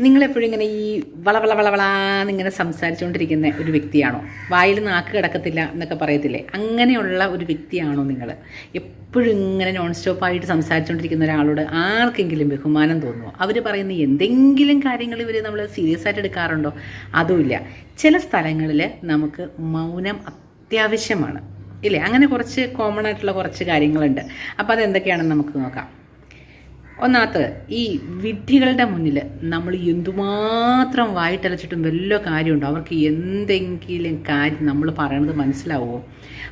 നിങ്ങളെപ്പോഴും ഇങ്ങനെ ഈ വള വള വള സംസാരിച്ചുകൊണ്ടിരിക്കുന്ന ഒരു വ്യക്തിയാണോ? വായിൽ നാക്ക് കിടക്കത്തില്ല എന്നൊക്കെ പറയത്തില്ലേ? അങ്ങനെയുള്ള ഒരു വ്യക്തിയാണോ നിങ്ങൾ എപ്പോഴും ഇങ്ങനെ നോൺ സ്റ്റോപ്പായിട്ട് സംസാരിച്ചുകൊണ്ടിരിക്കുന്ന ഒരാളോട് ആർക്കെങ്കിലും ബഹുമാനം തോന്നുമോ അവർ പറയുന്ന എന്തെങ്കിലും കാര്യങ്ങൾ ഇവർ നമ്മൾ സീരിയസ് ആയിട്ട് എടുക്കാറുണ്ടോ? അതുമില്ല. ചില സ്ഥലങ്ങളിൽ നമുക്ക് മൗനം അത്യാവശ്യമാണ്. ഇല്ലേ? അങ്ങനെ കുറച്ച് കോമൺ ആയിട്ടുള്ള കുറച്ച് കാര്യങ്ങളുണ്ട്. അപ്പോൾ അതെന്തൊക്കെയാണെന്ന് നമുക്ക് നോക്കാം. ഒന്നാമത് ഈ വിഡ്ഢികളുടെ മുന്നിൽ നമ്മൾ എന്തുമാത്രം വായിട്ടലച്ചിട്ടും വല്ല കാര്യമുണ്ടോ? അവർക്ക് എന്തെങ്കിലും കാര്യം നമ്മൾ പറയണത് മനസ്സിലാവുമോ?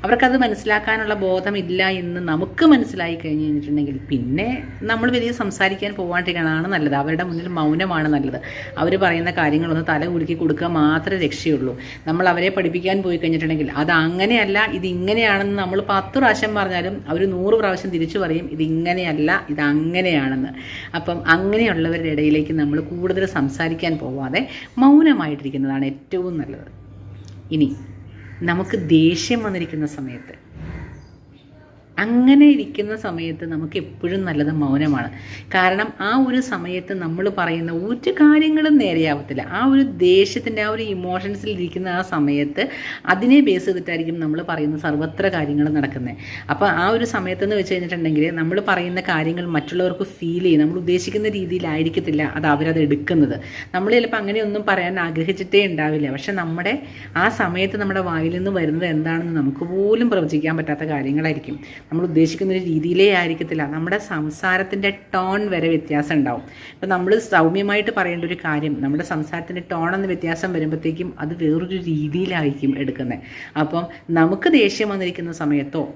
അവർക്കത് മനസ്സിലാക്കാനുള്ള ബോധമില്ല എന്ന് നമുക്ക് മനസ്സിലായി കഴിഞ്ഞ് കഴിഞ്ഞിട്ടുണ്ടെങ്കിൽ പിന്നെ നമ്മൾ വലിയ സംസാരിക്കാൻ പോകാണ്ടിരിക്കണതാണ് നല്ലത്. അവരുടെ മുന്നിൽ മൗനമാണ് നല്ലത്. അവർ പറയുന്ന കാര്യങ്ങളൊന്ന് തല കുലുക്കി കൊടുക്കുക മാത്രമേ രക്ഷയുള്ളൂ. നമ്മൾ അവരെ പഠിപ്പിക്കാൻ പോയി കഴിഞ്ഞിട്ടുണ്ടെങ്കിൽ അത് അങ്ങനെയല്ല ഇത് ഇങ്ങനെയാണെന്ന് നമ്മൾ പത്ത് പ്രാവശ്യം പറഞ്ഞാലും അവർ നൂറ് പ്രാവശ്യം തിരിച്ചു പറയും ഇത് ഇങ്ങനെയല്ല ഇത് അങ്ങനെയാണെന്ന്. അപ്പം അങ്ങനെയുള്ളവരുടെ ഇടയിലേക്ക് നമ്മൾ കൂടുതൽ സംസാരിക്കാൻ പോവാതെ മൗനമായിട്ടിരിക്കുന്നതാണ് ഏറ്റവും നല്ലത്. ഇനി നമുക്ക് ദേഷ്യം വന്നിരിക്കുന്ന സമയത്ത് അങ്ങനെ ഇരിക്കുന്ന സമയത്ത് നമുക്ക് എപ്പോഴും നല്ലത് മൗനമാണ്. കാരണം ആ ഒരു സമയത്ത് നമ്മൾ പറയുന്ന ഒരു കാര്യങ്ങളും നേരെയാവത്തില്ല. ആ ഒരു ദേഷ്യത്തിന്റെ ആ ഒരു ഇമോഷൻസിൽ ഇരിക്കുന്ന ആ സമയത്ത് അതിനെ ബേസ് ചെയ്തിട്ടായിരിക്കും നമ്മൾ പറയുന്ന സർവത്ര കാര്യങ്ങൾ നടക്കുന്നത് അപ്പോൾ ആ ഒരു സമയത്തെന്ന് വെച്ച് കഴിഞ്ഞിട്ടുണ്ടെങ്കിൽ നമ്മൾ പറയുന്ന കാര്യങ്ങൾ മറ്റുള്ളവർക്ക് ഫീൽ ചെയ്യും. നമ്മൾ ഉദ്ദേശിക്കുന്ന രീതിയിലായിരിക്കത്തില്ല അത് അവരത് എടുക്കുന്നത്. നമ്മൾ ചിലപ്പോൾ അങ്ങനെയൊന്നും പറയാൻ ആഗ്രഹിച്ചിട്ടേ ഉണ്ടാവില്ല. പക്ഷെ നമ്മുടെ ആ സമയത്ത് നമ്മുടെ വായിൽ നിന്ന് വരുന്നത് എന്താണെന്ന് നമുക്ക് പോലും പ്രവചിക്കാൻ പറ്റാത്ത കാര്യങ്ങളായിരിക്കും. നമ്മൾ ഉദ്ദേശിക്കുന്ന ഒരു രീതിയിലേ ആയിരിക്കത്തില്ല. നമ്മുടെ സംസാരത്തിന്റെ ടോൺ വരെ വ്യത്യാസം ഉണ്ടാവും. ഇപ്പം നമ്മൾ സൗമ്യമായിട്ട് പറയേണ്ട ഒരു കാര്യം നമ്മുടെ സംസാരത്തിന്റെ ടോൺ എന്ന വ്യത്യാസം വരുമ്പോഴത്തേക്കും അത് വേറൊരു രീതിയിലായിരിക്കും എടുക്കുന്നത്. അപ്പം നമുക്ക് ദേഷ്യം വന്നിരിക്കുന്ന സമയത്തോ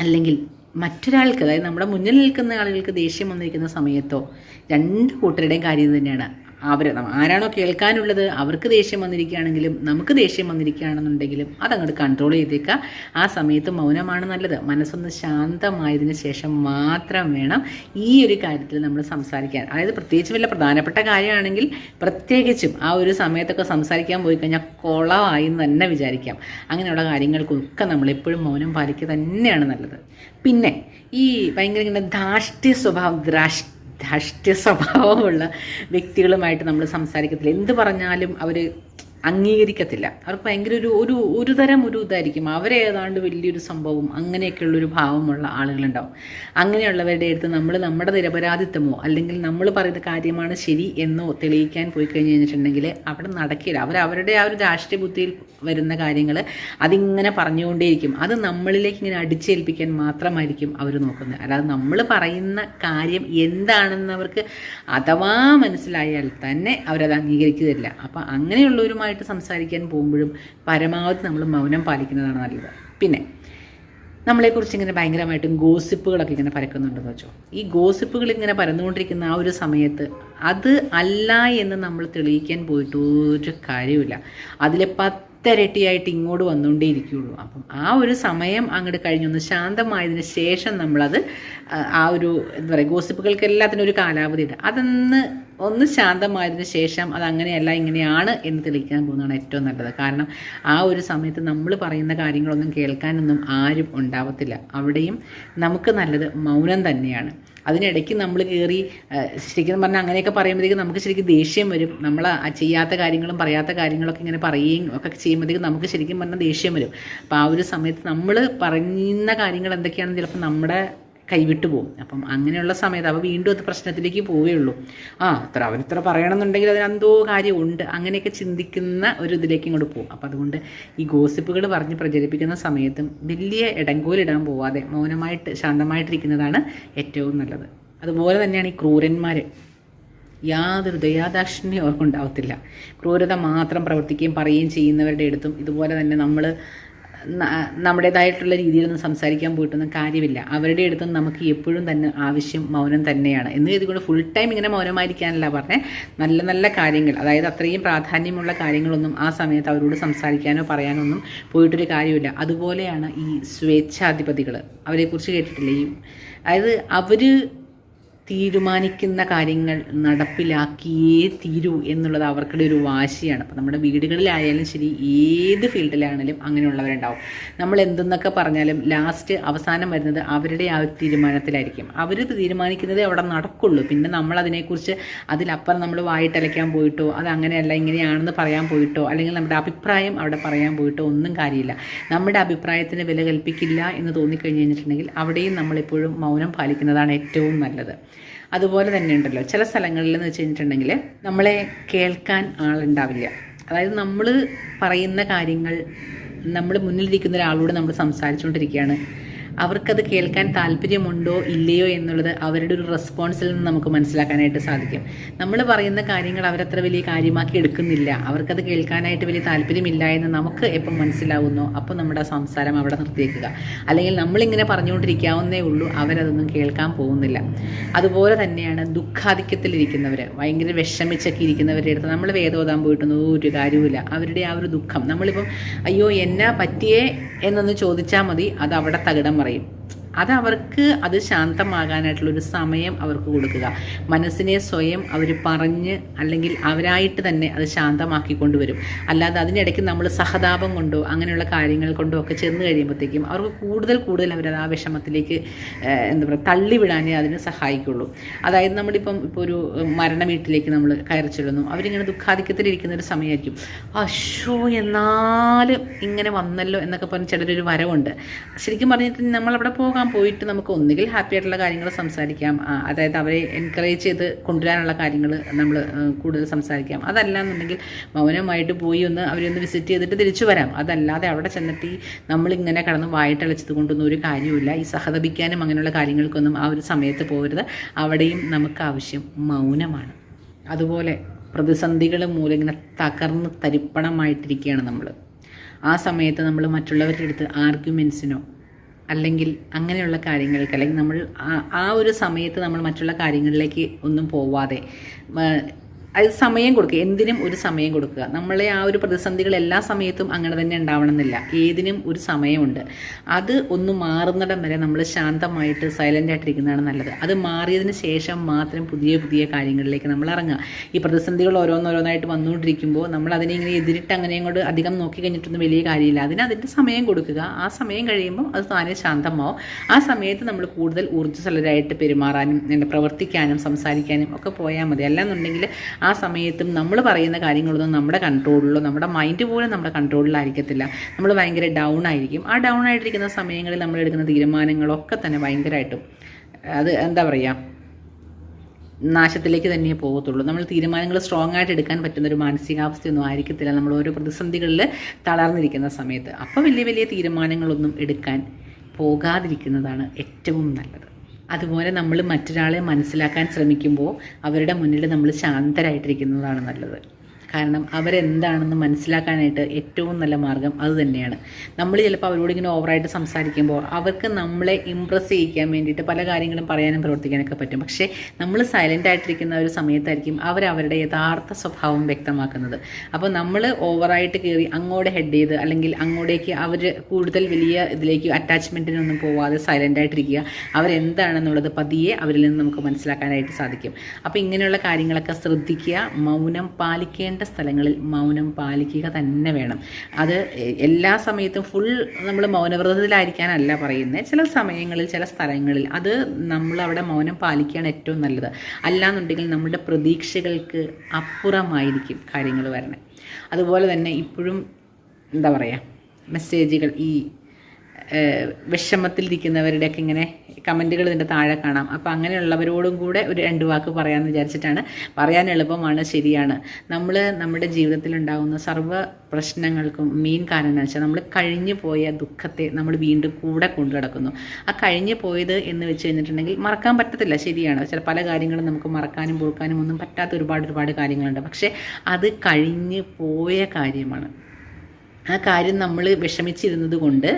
അല്ലെങ്കിൽ മറ്റൊരാൾക്ക് അതായത് നമ്മുടെ മുന്നിൽ നിൽക്കുന്ന ആളുകൾക്ക് ദേഷ്യം വന്നിരിക്കുന്ന സമയത്തോ രണ്ട് കൂട്ടരുടെയും കാര്യം തന്നെയാണ്. അവർ ആരാണോ കേൾക്കാനുള്ളത് അവർക്ക് ദേഷ്യം വന്നിരിക്കുകയാണെങ്കിലും നമുക്ക് ദേഷ്യം വന്നിരിക്കുകയാണെന്നുണ്ടെങ്കിലും അതങ്ങോട്ട് കൺട്രോൾ ചെയ്തേക്കുക ആ സമയത്ത് മൗനമാണ് നല്ലത്. മനസ്സൊന്ന് ശാന്തമായതിന് ശേഷം മാത്രം വേണം ഈ ഒരു കാര്യത്തിൽ നമ്മൾ സംസാരിക്കാൻ. അതായത് പ്രത്യേകിച്ച് വല്ല പ്രധാനപ്പെട്ട കാര്യമാണെങ്കിൽ പ്രത്യേകിച്ചും ആ ഒരു സമയത്തൊക്കെ സംസാരിക്കാൻ പോയി കഴിഞ്ഞാൽ കുളമായി എന്ന് തന്നെ വിചാരിക്കാം. അങ്ങനെയുള്ള കാര്യങ്ങൾക്കൊക്കെ നമ്മൾ എപ്പോഴും മൗനം പാലിക്കുക തന്നെയാണ് നല്ലത്. പിന്നെ ഈ ഭയങ്കര ഇങ്ങനെ ധാഷ്ട്യ സ്വഭാവം ദ്രാഷ് ധാഷ്ട്യ സ്വഭാവമുള്ള വ്യക്തികളുമായിട്ട് നമ്മൾ സംസാരിക്കത്തില്ല. എന്ത് പറഞ്ഞാലും അവർ അംഗീകരിക്കത്തില്ല. അവർക്ക് ഭയങ്കര ഒരു ഒരു ഒരു തരം ഒരു ഇതായിരിക്കും. അവരെ ഏതാണ്ട് വലിയൊരു സംഭവം അങ്ങനെയൊക്കെയുള്ളൊരു ഭാവമുള്ള ആളുകളുണ്ടാവും. അങ്ങനെയുള്ളവരുടെ അടുത്ത് നമ്മൾ നമ്മുടെ നിരപരാധിത്വമോ അല്ലെങ്കിൽ നമ്മൾ പറയുന്ന കാര്യമാണ് ശരി എന്നോ തെളിയിക്കാൻ പോയി കഴിഞ്ഞ് കഴിഞ്ഞിട്ടുണ്ടെങ്കിൽ അവിടെ നടക്കില്ല. അവരുടെ ആ ഒരു രാഷ്ട്രീയ ബുദ്ധിയിൽ വരുന്ന കാര്യങ്ങൾ അതിങ്ങനെ പറഞ്ഞുകൊണ്ടേയിരിക്കും. അത് നമ്മളിലേക്ക് ഇങ്ങനെ അടിച്ചേൽപ്പിക്കാൻ മാത്രമായിരിക്കും അവർ നോക്കുന്നത്. അല്ലാതെ നമ്മൾ പറയുന്ന കാര്യം എന്താണെന്ന് അവർക്ക് അഥവാ മനസ്സിലായാൽ തന്നെ അവരത് അംഗീകരിക്കുന്നില്ല അപ്പം അങ്ങനെയുള്ളവരുമായിട്ട് സംസാരിക്കാൻ പോകുമ്പോഴും പരമാവധി നമ്മൾ മൗനം പാലിക്കുന്നതാണ് നല്ലത്. പിന്നെ നമ്മളെക്കുറിച്ച് ഇങ്ങനെ ഭയങ്കരമായിട്ടും ഗോസിപ്പുകളൊക്കെ ഇങ്ങനെ പരക്കുന്നുണ്ടെന്ന് വെച്ചോ ഈ ഗോസിപ്പുകൾ ഇങ്ങനെ പരന്നുകൊണ്ടിരിക്കുന്ന ആ ഒരു സമയത്ത് അത് അല്ല എന്ന് നമ്മൾ തെളിയിക്കാൻ പോയിട്ട് ഒരു കാര്യമില്ല അതിലെ പത്തരട്ടിയായിട്ട് ഇങ്ങോട്ട് വന്നുകൊണ്ടേ ഇരിക്കുകയുള്ളൂ അപ്പം ആ ഒരു സമയം അങ്ങോട്ട് കഴിഞ്ഞൊന്ന് ശാന്തമായതിന് ശേഷം നമ്മളത് ആ- ഒരു എന്താ പറയുക ഗോസിപ്പുകൾക്ക് എല്ലാത്തിനും ഒരു കാലാവധിയുണ്ട്. അതൊന്ന് ഒന്ന് ശാന്തമായതിന് ശേഷം അത് അങ്ങനെയല്ല ഇങ്ങനെയാണ് എന്ന് തെളിയിക്കാൻ പോകുന്നതാണ് ഏറ്റവും നല്ലത്. കാരണം ആ ഒരു സമയത്ത് നമ്മൾ പറയുന്ന കാര്യങ്ങളൊന്നും കേൾക്കാനൊന്നും ആരും ഉണ്ടാവത്തില്ല. അവിടെയും നമുക്ക് നല്ലത് മൗനം തന്നെയാണ്. അതിനിടയ്ക്ക് നമ്മൾ കയറി ശരിക്കും പറഞ്ഞാൽ അങ്ങനെയൊക്കെ പറയുമ്പോഴത്തേക്കും നമുക്ക് ശരിക്കും ദേഷ്യം വരും. നമ്മൾ ചെയ്യാത്ത കാര്യങ്ങളും പറയാത്ത കാര്യങ്ങളൊക്കെ ഇങ്ങനെ പറയുകയും ഒക്കെ ചെയ്യുമ്പോഴത്തേക്കും നമുക്ക് ശരിക്കും പറഞ്ഞാൽ ദേഷ്യം വരും. അപ്പോൾ ആ ഒരു സമയത്ത് നമ്മൾ പറയുന്ന കാര്യങ്ങൾ എന്തൊക്കെയാണെന്ന് ചിലപ്പോൾ നമ്മുടെ കൈവിട്ടു പോകും. അപ്പം അങ്ങനെയുള്ള സമയത്ത് അവ വീണ്ടും അത് പ്രശ്നത്തിലേക്ക് പോവുകയുള്ളൂ ആ അത്ര അവരിത്ര പറയണമെന്നുണ്ടെങ്കിൽ അതിനെന്തോ കാര്യമുണ്ട്. അങ്ങനെയൊക്കെ ചിന്തിക്കുന്ന ഒരു ഇതിലേക്ക് ഇങ്ങോട്ട് പോകും. അപ്പം അതുകൊണ്ട് ഈ ഗോസിപ്പുകൾ പറഞ്ഞ് പ്രചരിപ്പിക്കുന്ന സമയത്തും വലിയ ഇടങ്കോലിടാൻ പോവാതെ മൗനമായിട്ട് ശാന്തമായിട്ടിരിക്കുന്നതാണ് ഏറ്റവും നല്ലത്. അതുപോലെ തന്നെയാണ് ഈ ക്രൂരന്മാർ യാതൊരു ദയാദാക്ഷിണ്യം അവർക്കുണ്ടാവത്തില്ല. ക്രൂരത മാത്രം പ്രവർത്തിക്കുകയും പറയുകയും ചെയ്യുന്നവരുടെ അടുത്തും ഇതുപോലെ തന്നെ നമ്മൾ നമ്മുടേതായിട്ടുള്ള രീതിയിലൊന്നും സംസാരിക്കാൻ പോയിട്ടൊന്നും കാര്യമില്ല. അവരുടെ അടുത്തും നമുക്ക് എപ്പോഴും തന്നെ ആവശ്യം മൗനം തന്നെയാണ്. എന്ന് ഇതുകൊണ്ട് ഫുൾ ടൈം ഇങ്ങനെ മൗനമായിരിക്കാനല്ല പറഞ്ഞേ. നല്ല നല്ല കാര്യങ്ങൾ അതായത് അത്രയും പ്രാധാന്യമുള്ള കാര്യങ്ങളൊന്നും ആ സമയത്ത് അവരോട് സംസാരിക്കാനോ പറയാനോ ഒന്നും പോയിട്ടൊരു കാര്യമില്ല. അതുപോലെയാണ് ഈ സ്വേച്ഛാധിപതികൾ അവരെക്കുറിച്ച് കേട്ടിട്ടില്ലേ? അതായത് അവർ തീരുമാനിക്കുന്ന കാര്യങ്ങൾ നടപ്പിലാക്കിയേ തീരൂ എന്നുള്ളത് അവർക്കിടെ ഒരു വാശിയാണ്. അപ്പോൾ നമ്മുടെ വീടുകളിലായാലും ശരി ഏത് ഫീൽഡിലാണെങ്കിലും അങ്ങനെയുള്ളവരുണ്ടാവും. നമ്മൾ എന്തെന്നൊക്കെ പറഞ്ഞാലും ലാസ്റ്റ് അവസാനം വരുന്നത് അവരുടെ ആ തീരുമാനത്തിലായിരിക്കും. അവർ തീരുമാനിക്കുന്നത് അവിടെ നടക്കുള്ളൂ. പിന്നെ നമ്മൾ അതിനെക്കുറിച്ച് അതിലപ്പുറം നമ്മൾ വായിട്ടലയ്ക്കാൻ പോയിട്ടോ അത് അങ്ങനെയല്ല ഇങ്ങനെയാണെന്ന് പറയാൻ പോയിട്ടോ അല്ലെങ്കിൽ നമ്മുടെ അഭിപ്രായം അവിടെ പറയാൻ പോയിട്ടോ ഒന്നും കാര്യമില്ല. നമ്മുടെ അഭിപ്രായത്തിന് വില കൽപ്പിക്കില്ല എന്ന് തോന്നിക്കഴിഞ്ഞ് കഴിഞ്ഞിട്ടുണ്ടെങ്കിൽ അവിടെയും നമ്മളെപ്പോഴും മൗനം പാലിക്കുന്നതാണ് ഏറ്റവും നല്ലത്. അതുപോലെ തന്നെ ഉണ്ടല്ലോ. ചില സ്ഥലങ്ങളിൽ എന്ന് വെച്ച് കഴിഞ്ഞിട്ടുണ്ടെങ്കിൽ നമ്മളെ കേൾക്കാൻ ആളുണ്ടാവില്ല. അതായത് നമ്മൾ പറയുന്ന കാര്യങ്ങൾ നമ്മൾ മുന്നിലിരിക്കുന്ന ഒരാളോട് നമ്മൾ സംസാരിച്ചുകൊണ്ടിരിക്കുകയാണ്. അവർക്കത് കേൾക്കാൻ താല്പര്യമുണ്ടോ ഇല്ലയോ എന്നുള്ളത് അവരുടെ ഒരു റെസ്പോൺസിൽ നിന്ന് നമുക്ക് മനസ്സിലാക്കാനായിട്ട് സാധിക്കും. നമ്മൾ പറയുന്ന കാര്യങ്ങൾ അവരത്ര വലിയ കാര്യമാക്കി എടുക്കുന്നില്ല. അവർക്കത് കേൾക്കാനായിട്ട് വലിയ താല്പര്യമില്ല എന്ന് നമുക്ക് എപ്പം മനസ്സിലാവുന്നോ അപ്പോൾ നമ്മുടെ സംസാരം അവിടെ നിർത്തിയേക്കുക അല്ലെങ്കിൽ നമ്മളിങ്ങനെ പറഞ്ഞുകൊണ്ടിരിക്കാവുന്നേ ഉള്ളൂ അവരതൊന്നും കേൾക്കാൻ പോകുന്നില്ല. അതുപോലെ തന്നെയാണ് ദുഃഖാധിക്യത്തിലിരിക്കുന്നവർ ഭയങ്കര വിഷമിച്ചൊക്കെ ഇരിക്കുന്നവരുടെ അടുത്ത് നമ്മൾ വേദോതാൻ പോയിട്ടൊന്നും ഒരു കാര്യവുമില്ല. അവരുടെ ആ ഒരു ദുഃഖം. നമ്മളിപ്പം അയ്യോ എന്നാ പറ്റിയേ? എന്നൊന്ന് ചോദിച്ചാൽ മതി അത് അവിടെ തകിടം പറയും. അത് അവർക്ക് അത് ശാന്തമാകാനായിട്ടുള്ളൊരു സമയം അവർക്ക് കൊടുക്കുക. മനസ്സിനെ സ്വയം അവർ പറഞ്ഞ് അല്ലെങ്കിൽ അവരായിട്ട് തന്നെ അത് ശാന്തമാക്കി കൊണ്ടുവരും. അല്ലാതെ അതിനിടയ്ക്ക് നമ്മൾ സഹതാപം കൊണ്ടോ അങ്ങനെയുള്ള കാര്യങ്ങൾ കൊണ്ടോ ഒക്കെ ചെന്ന് കഴിയുമ്പോഴത്തേക്കും അവർക്ക് കൂടുതൽ കൂടുതൽ അവരത് ആ വിഷമത്തിലേക്ക് എന്താ പറയുക തള്ളിവിടാനേ അതിന് സഹായിക്കുള്ളൂ. അതായത് നമ്മളിപ്പം ഇപ്പോൾ ഒരു മരണ വീട്ടിലേക്ക് നമ്മൾ കയറി ചെല്ലുന്നു. അവരിങ്ങനെ ദുഃഖാധിക്യത്തിലിരിക്കുന്ന ഒരു സമയമായിരിക്കും. അശോ എന്നാലും ഇങ്ങനെ വന്നല്ലോ എന്നൊക്കെ പറഞ്ഞ് ചിലരൊരു വരവുണ്ട്. ശരിക്കും പറഞ്ഞിട്ട് നമ്മളവിടെ പോകാൻ പോയിട്ട് നമുക്ക് ഒന്നുകിൽ ഹാപ്പി ആയിട്ടുള്ള കാര്യങ്ങൾ സംസാരിക്കാം. അതായത് അവരെ എൻകറേജ് ചെയ്ത് കൊണ്ടുവരാനുള്ള കാര്യങ്ങൾ നമ്മൾ കൂടുതൽ സംസാരിക്കാം. അതല്ല എന്നുണ്ടെങ്കിൽ മൗനമായിട്ട് പോയി ഒന്ന് അവരൊന്ന് വിസിറ്റ് ചെയ്തിട്ട് തിരിച്ചു വരാം. അതല്ലാതെ അവിടെ ചെന്നിട്ട് ഈ നമ്മളിങ്ങനെ കടന്ന് വായിട്ടളച്ചത് കൊണ്ടൊന്നും ഒരു കാര്യമില്ല ഈ സഹതപിക്കാനും അങ്ങനെയുള്ള കാര്യങ്ങൾക്കൊന്നും ആ ഒരു സമയത്ത് പോകരുത്. അവിടെയും നമുക്ക് ആവശ്യം മൗനമാണ്. അതുപോലെ പ്രതിസന്ധികൾ മൂലം ഇങ്ങനെ തകർന്ന് തരിപ്പണമായിട്ടിരിക്കുകയാണ് നമ്മൾ ആ സമയത്ത് നമ്മൾ മറ്റുള്ളവരുടെ അടുത്ത് ആർഗ്യുമെൻസിനോ അല്ലെങ്കിൽ അങ്ങനെയുള്ള കാര്യങ്ങൾക്ക് അല്ലെങ്കിൽ നമ്മൾ ആ- ഒരു സമയത്ത് നമ്മൾ മറ്റുള്ള കാര്യങ്ങളിലേക്ക് ഒന്നും പോവാതെ അത് സമയം കൊടുക്കുക. എന്തിനും ഒരു സമയം കൊടുക്കുക. നമ്മളെ ആ ഒരു പ്രതിസന്ധികൾ എല്ലാ സമയത്തും അങ്ങനെ തന്നെ ഉണ്ടാവണമെന്നില്ല. ഏതിനും ഒരു സമയമുണ്ട്. അത് ഒന്ന് മാറുന്നിടം വരെ നമ്മൾ ശാന്തമായിട്ട് സൈലന്റ് ആയിട്ടിരിക്കുന്നതാണ് നല്ലത്. അത് മാറിയതിന് ശേഷം മാത്രം പുതിയ പുതിയ കാര്യങ്ങളിലേക്ക് നമ്മൾ ഇറങ്ങുക. ഈ പ്രതിസന്ധികൾ ഓരോന്നോരോന്നായിട്ട് വന്നുകൊണ്ടിരിക്കുമ്പോൾ നമ്മൾ അതിനെ ഇങ്ങനെ എതിരിട്ട് അങ്ങനെ അങ്ങോട്ട് അധികം നോക്കി കഴിഞ്ഞിട്ടൊന്നും വലിയ കാര്യമില്ല. അതിന് അതിന്റെ സമയം കൊടുക്കുക. ആ സമയം കഴിയുമ്പോൾ അത് താനെ ശാന്തമാവും. ആ സമയത്ത് നമ്മൾ കൂടുതൽ ഊർജസ്വലരായിട്ട് പെരുമാറാനും പ്രവർത്തിക്കാനും സംസാരിക്കാനും ഒക്കെ പോയാൽ മതി. അല്ലാന്നുണ്ടെങ്കിൽ ആ സമയത്തും നമ്മൾ പറയുന്ന കാര്യങ്ങളൊന്നും നമ്മുടെ കൺട്രോളിലോ നമ്മുടെ മൈൻഡ് പോലും നമ്മുടെ കൺട്രോളിലായിരിക്കത്തില്ല നമ്മൾ ഭയങ്കര ഡൗൺ ആയിരിക്കും. ആ ഡൗൺ ആയിട്ടിരിക്കുന്ന സമയങ്ങളിൽ നമ്മൾ എടുക്കുന്ന തീരുമാനങ്ങളൊക്കെ തന്നെ ഭയങ്കരമായിട്ടും അത് എന്താ പറയുക നാശത്തിലേക്ക് തന്നെ പോകത്തുള്ളൂ. നമ്മൾ തീരുമാനങ്ങൾ സ്ട്രോങ് ആയിട്ട് എടുക്കാൻ പറ്റുന്ന ഒരു മാനസികാവസ്ഥയൊന്നും ആയിരിക്കത്തില്ല. നമ്മൾ ഓരോ പ്രതിസന്ധികളിൽ തളർന്നിരിക്കുന്ന സമയത്ത്. അപ്പം വലിയ വലിയ തീരുമാനങ്ങളൊന്നും എടുക്കാൻ പോകാതിരിക്കുന്നതാണ് ഏറ്റവും നല്ലത്. അതുപോലെ നമ്മൾ മറ്റൊരാളെ മനസ്സിലാക്കാൻ ശ്രമിക്കുമ്പോൾ അവരുടെ മുന്നിൽ നമ്മൾ ശാന്തരായിട്ടിരിക്കുന്നതാണ് നല്ലത്. കാരണം അവരെന്താണെന്ന് മനസ്സിലാക്കാനായിട്ട് ഏറ്റവും നല്ല മാർഗം അത് തന്നെയാണ്. നമ്മൾ ചിലപ്പോൾ അവരോട് ഇങ്ങനെ ഓവറായിട്ട് സംസാരിക്കുമ്പോൾ അവർക്ക് നമ്മളെ ഇമ്പ്രസ് ചെയ്യിക്കാൻ വേണ്ടിയിട്ട് പല കാര്യങ്ങളും പറയാനും പ്രവർത്തിക്കാനൊക്കെ പറ്റും. പക്ഷേ നമ്മൾ സൈലന്റ് ആയിട്ടിരിക്കുന്ന ഒരു സമയത്തായിരിക്കും അവർ അവരുടെ യഥാർത്ഥ സ്വഭാവം വ്യക്തമാക്കുന്നത്. അപ്പോൾ നമ്മൾ ഓവറായിട്ട് കയറി അങ്ങോട്ട് ഹെഡ് ചെയ്ത് അല്ലെങ്കിൽ അങ്ങോട്ടേക്ക് അവർ കൂടുതൽ വലിയ ഇതിലേക്ക് അറ്റാച്ച്മെന്റിനൊന്നും പോവാതെ സൈലന്റ് ആയിട്ടിരിക്കുക അവരെന്താണെന്നുള്ളത് പതിയെ അവരിൽ നിന്ന് നമുക്ക് മനസ്സിലാക്കാനായിട്ട് സാധിക്കും. അപ്പോൾ ഇങ്ങനെയുള്ള കാര്യങ്ങളൊക്കെ ശ്രദ്ധിക്കുക മൗനം പാലിക്കേണ്ട സ്ഥലങ്ങളിൽ മൗനം പാലിക്കുക തന്നെ വേണം. അത് എല്ലാ സമയത്തും ഫുൾ നമ്മൾ മൗനവ്രതത്തിലായിരിക്കാനല്ല പറയുന്നത് ചില സമയങ്ങളിൽ ചില സ്ഥലങ്ങളിൽ അത് നമ്മൾ അവിടെ മൗനം പാലിക്കുകയാണ് ഏറ്റവും നല്ലത്. അല്ലാന്നുണ്ടെങ്കിൽ നമ്മുടെ പ്രതീക്ഷകൾക്ക് അപ്പുറമായിരിക്കും കാര്യങ്ങൾ വരണേ. അതുപോലെ തന്നെ ഇപ്പോഴും എന്താ പറയുക മെസ്സേജുകൾ ഈ വിഷമത്തിലിരിക്കുന്നവരുടെയൊക്കെ ഇങ്ങനെ കമന്റുകൾ ഇതിന്റെ താഴെ കാണാം. അപ്പോൾ അങ്ങനെയുള്ളവരോടും കൂടെ ഒരു രണ്ട് വാക്ക് പറയാമെന്ന് വിചാരിച്ചിട്ടാണ്. പറയാൻ എളുപ്പമാണ് ശരിയാണ്. നമ്മൾ നമ്മുടെ ജീവിതത്തിലുണ്ടാകുന്ന സർവ പ്രശ്നങ്ങൾക്കും മെയിൻ കാരണം എന്ന് വെച്ചാൽ നമ്മൾ കഴിഞ്ഞു പോയ ദുഃഖത്തെ നമ്മൾ വീണ്ടും കൂടെ കൊണ്ടു കിടക്കുന്നു ആ കഴിഞ്ഞു പോയത് എന്ന് വെച്ച് കഴിഞ്ഞിട്ടുണ്ടെങ്കിൽ മറക്കാൻ പറ്റത്തില്ല ശരിയാണ്. ചില പല കാര്യങ്ങളും നമുക്ക് മറക്കാനും പൊറുക്കാനും ഒന്നും പറ്റാത്ത ഒരുപാട് ഒരുപാട് കാര്യങ്ങളുണ്ട്. പക്ഷേ അത് കഴിഞ്ഞു പോയ കാര്യമാണ്. ആ കാര്യം നമ്മൾ വിഷമിച്ചിരുന്നത് കൊണ്ട്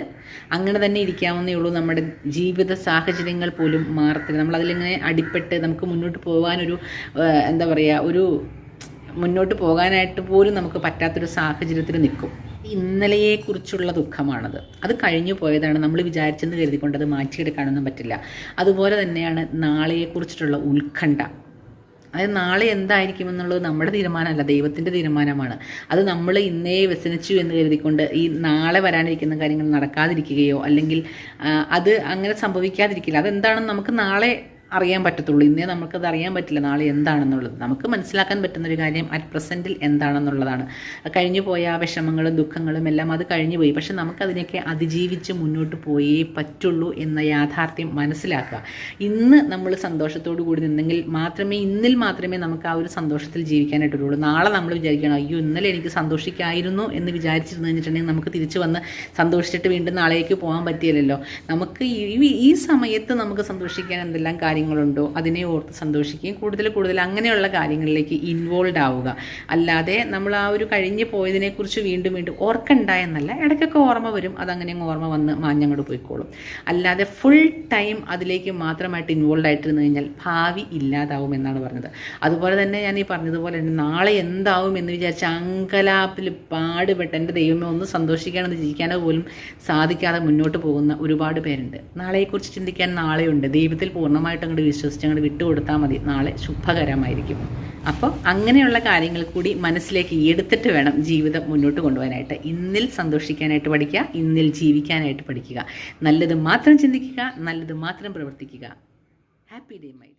അങ്ങനെ തന്നെ ഇരിക്കാവുന്നേ ഉള്ളൂ നമ്മുടെ ജീവിത സാഹചര്യങ്ങൾ പോലും മാറത്തില്ല. നമ്മൾ അതിലിങ്ങനെ അടിപ്പെട്ട് നമുക്ക് മുന്നോട്ട് പോകാനൊരു എന്താ പറയുക ഒരു മുന്നോട്ട് പോകാനായിട്ട് പോലും നമുക്ക് പറ്റാത്തൊരു സാഹചര്യത്തിൽ നിൽക്കും. ഇന്നലെയെക്കുറിച്ചുള്ള ദുഃഖമാണത്. അത് കഴിഞ്ഞു പോയതാണ്. നമ്മൾ വിചാരിച്ചെന്ന് കരുതിക്കൊണ്ട് അത് മാറ്റിയെടുക്കാനൊന്നും പറ്റില്ല. അതുപോലെ തന്നെയാണ് നാളെയെക്കുറിച്ചിട്ടുള്ള ഉത്കണ്ഠ. അതായത് നാളെ എന്തായിരിക്കും എന്നുള്ളത് നമ്മുടെ തീരുമാനമല്ല ദൈവത്തിന്റെ തീരുമാനമാണ്. അത് നമ്മൾ ഇന്നേ വ്യസനിച്ചു എന്ന് കരുതിക്കൊണ്ട് ഈ നാളെ വരാനിരിക്കുന്ന കാര്യങ്ങൾ നടക്കാതിരിക്കുകയോ അല്ലെങ്കിൽ അത് അങ്ങനെ സംഭവിക്കാതിരിക്കില്ല. അതെന്താണെന്ന് നമുക്ക് നാളെ അറിയാൻ പറ്റത്തുള്ളൂ. ഇന്നേ നമുക്കത് അറിയാൻ പറ്റില്ല. നാളെ എന്താണെന്നുള്ളത്. നമുക്ക് മനസ്സിലാക്കാൻ പറ്റുന്ന ഒരു കാര്യം അറ്റ് പ്രസന്റിൽ എന്താണെന്നുള്ളതാണ്. കഴിഞ്ഞു പോയ വിഷമങ്ങളും ദുഃഖങ്ങളും എല്ലാം അത് കഴിഞ്ഞു പോയി. പക്ഷെ നമുക്കതിനെയൊക്കെ അതിജീവിച്ച് മുന്നോട്ട് പോയേ പറ്റുള്ളൂ എന്ന യാഥാർത്ഥ്യം മനസ്സിലാക്കുക. ഇന്ന് നമ്മൾ സന്തോഷത്തോടു കൂടി നിന്നെങ്കിൽ മാത്രമേ ഇന്നിൽ മാത്രമേ നമുക്ക് ആ ഒരു സന്തോഷത്തിൽ ജീവിക്കാനായിട്ടുള്ളൂ നാളെ നമ്മൾ വിചാരിക്കണം അയ്യോ ഇന്നലെ എനിക്ക് സന്തോഷിക്കായിരുന്നു എന്ന് വിചാരിച്ചിരുന്നു കഴിഞ്ഞിട്ടുണ്ടെങ്കിൽ നമുക്ക് തിരിച്ചു വന്ന് സന്തോഷിച്ചിട്ട് വീണ്ടും നാളേക്ക് പോകാൻ പറ്റിയില്ലല്ലോ. നമുക്ക് ഈ ഈ സമയത്ത് നമുക്ക് സന്തോഷിക്കാൻ എന്തെല്ലാം കാര്യങ്ങളുണ്ടോ അതിനെ ഓർത്ത് സന്തോഷിക്കുകയും കൂടുതൽ കൂടുതൽ അങ്ങനെയുള്ള കാര്യങ്ങളിലേക്ക് ഇൻവോൾവ് ആവുക. അല്ലാതെ നമ്മൾ ആ ഒരു കഴിഞ്ഞു പോയതിനെക്കുറിച്ച് വീണ്ടും വീണ്ടും ഓർക്കണ്ട എന്നല്ല ഇടയ്ക്കൊക്കെ ഓർമ്മ വരും അതങ്ങനെ ഓർമ്മ വന്ന് മാഞ്ഞങ്ങോട്ട് പോയിക്കോളും. അല്ലാതെ ഫുൾ ടൈം അതിലേക്ക് മാത്രമായിട്ട് ഇൻവോൾവ് ആയിട്ടിരുന്നു കഴിഞ്ഞാൽ ഭാവി ഇല്ലാതാവും എന്നാണ് പറഞ്ഞത്. അതുപോലെ തന്നെ ഞാൻ ഈ പറഞ്ഞതുപോലെ തന്നെ നാളെ എന്താവും എന്ന് വിചാരിച്ച അങ്കലാപ്പിൽ പാടുപെട്ട് എന്റെ ദൈവമേ ഒന്ന് സന്തോഷിക്കാനോ ജീവിക്കാനോ പോലും സാധിക്കാതെ മുന്നോട്ട് പോകുന്ന ഒരുപാട് പേരുണ്ട്. നാളെയെക്കുറിച്ച് ചിന്തിക്കാൻ നാളെയുണ്ട്. ദൈവത്തിൽ പൂർണമായിട്ട് അങ്ങോട്ട് വിശ്വസിച്ച് അങ്ങോട്ട് വിട്ടുകൊടുത്താൽ മതി. നാളെ ശുഭകരമായിരിക്കും. അപ്പോൾ അങ്ങനെയുള്ള കാര്യങ്ങൾ കൂടി മനസ്സിലേക്ക് എടുത്തിട്ട് വേണം ജീവിതം മുന്നോട്ട് കൊണ്ടുപോകാനായിട്ട്. ഇന്നിൽ സന്തോഷിക്കാനായിട്ട് പഠിക്കുക ഇന്നിൽ ജീവിക്കാനായിട്ട് പഠിക്കുക. നല്ലത് മാത്രം ചിന്തിക്കുക നല്ലത് മാത്രം പ്രവർത്തിക്കുക. Happy day my